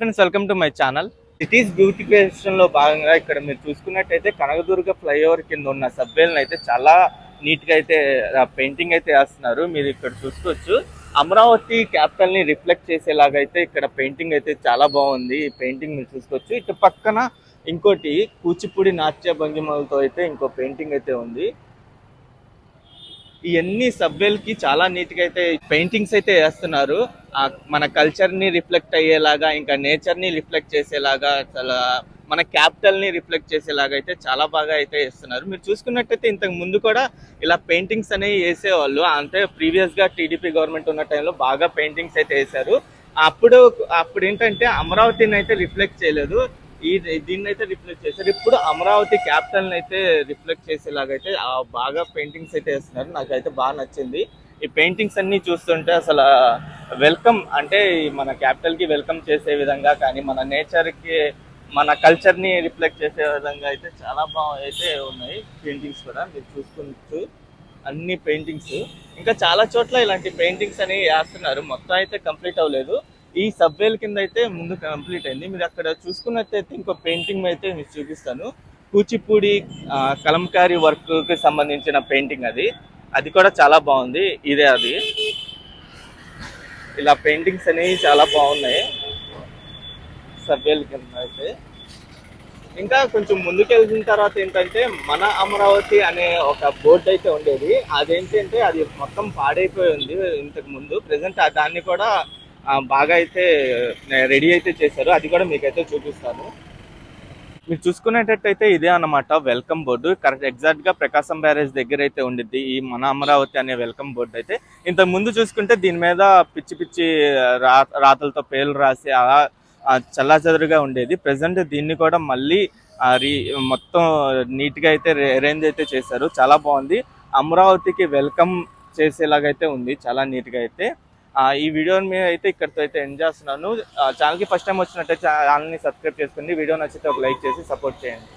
Friends welcome to my channel. Cities బ్యూటిఫికేషన్లో భాగంగా ఇక్కడ మీరు చూసుకున్నట్టయితే కనకదుర్గ ఫ్లైఓవర్ కింద ఉన్న సబ్వేలను అయితే చాలా నీట్గా అయితే పెయింటింగ్ అయితే వేస్తున్నారు. మీరు ఇక్కడ చూసుకోవచ్చు. అమరావతి క్యాపిటల్ని రిఫ్లెక్ట్ చేసేలాగా అయితే ఇక్కడ పెయింటింగ్ అయితే చాలా బాగుంది. ఈ పెయింటింగ్ మీరు చూసుకోవచ్చు. ఇటు పక్కన ఇంకోటి కూచిపూడి నాట్య భంగిమలతో అయితే ఇంకో పెయింటింగ్ అయితే ఉంది. ఇవన్నీ సబ్వేల్కి చాలా నీట్గా అయితే పెయింటింగ్స్ అయితే వేస్తున్నారు. మన కల్చర్ని రిఫ్లెక్ట్ అయ్యేలాగా ఇంకా నేచర్ని రిఫ్లెక్ట్ చేసేలాగా చాలా మన క్యాపిటల్ని రిఫ్లెక్ట్ చేసేలాగా అయితే చాలా బాగా అయితే వేస్తున్నారు. మీరు చూసుకున్నట్టయితే ఇంతకు ముందు కూడా ఇలా పెయింటింగ్స్ అనేవి వేసేవాళ్ళు. అంటే ప్రీవియస్గా టీడీపీ గవర్నమెంట్ ఉన్న టైంలో బాగా పెయింటింగ్స్ అయితే వేశారు. అప్పుడు అప్పుడు ఏంటంటే అమరావతిని అయితే రిఫ్లెక్ట్ చేయలేదు. ఈ దీన్ని అయితే రిఫ్లెక్ట్ చేశారు. ఇప్పుడు అమరావతి క్యాపిటల్ అయితే రిఫ్లెక్ట్ చేసేలాగా అయితే బాగా పెయింటింగ్స్ అయితే వేస్తున్నారు. నాకైతే బాగా నచ్చింది. ఈ పెయింటింగ్స్ అన్ని చూస్తుంటే అసలు వెల్కమ్ అంటే ఈ మన క్యాపిటల్కి వెల్కమ్ చేసే విధంగా కానీ మన నేచర్కి మన కల్చర్ని రిఫ్లెక్ట్ చేసే విధంగా అయితే చాలా బాగా అయితే ఉన్నాయి పెయింటింగ్స్ కూడా. మీరు చూసుకుంటూ అన్ని పెయింటింగ్స్ ఇంకా చాలా చోట్ల ఇలాంటి పెయింటింగ్స్ అనేవి వేస్తున్నారు. మొత్తం అయితే కంప్లీట్ అవ్వలేదు. ఈ సబ్వేల కింద అయితే ముందు కంప్లీట్ అయింది. మీరు అక్కడ చూసుకున్నట్టయితే ఇంకో పెయింటింగ్ అయితే మీకు చూపిస్తాను. కూచిపూడి కలంకారి కలంకారీ సంబంధించిన పెయింటింగ్ అది. అది కూడా చాలా బాగుంది. ఇదే అది. ఇలా పెయింటింగ్స్ అనేవి చాలా బాగున్నాయి. సబ్వేల కింద అయితే ఇంకా కొంచెం ముందుకెళ్ళిన తర్వాత ఏంటంటే మన అమరావతి అనే ఒక బోర్డు అయితే ఉండేది. అదేంటంటే అది మొత్తం పాడైపోయి ఉంది ఇంతకు ముందు. ప్రజెంట్ దాన్ని కూడా బాగా అయితే రెడీ అయితే చేశారు. అది కూడా మీకైతే చూపిస్తాను. మీరు చూసుకునేటట్టయితే ఇదే అన్నమాట వెల్కమ్ బోర్డు. కరెక్ట్ ఎగ్జాక్ట్గా ప్రకాశం బ్యారేజ్ దగ్గర అయితే ఉండిద్ది ఈ మన అమరావతి అనే వెల్కమ్ బోర్డు అయితే. ఇంతకు ముందు చూసుకుంటే దీని మీద పిచ్చి పిచ్చి రా రాతలతో పేర్లు రాసి అలా చల్లాచెదరుగా ఉండేది. ప్రజెంట్ దీన్ని కూడా మళ్ళీ రీ మొత్తం నీట్గా అయితే అరేంజ్ అయితే చేశారు. చాలా బాగుంది. అమరావతికి వెల్కమ్ చేసేలాగైతే ఉంది. చాలా నీట్గా అయితే. ఈ వీడియోని మీద అయితే ఇక్కడితో అయితే ఎండ్ చేస్తున్నాను. ఛానల్కి ఫస్ట్ టైం వచ్చినట్టయితే ఛానల్ని సబ్స్క్రైబ్ చేసుకోండి వీడియో నచ్చితే ఒక లైక్ చేసి సపోర్ట్ చేయండి.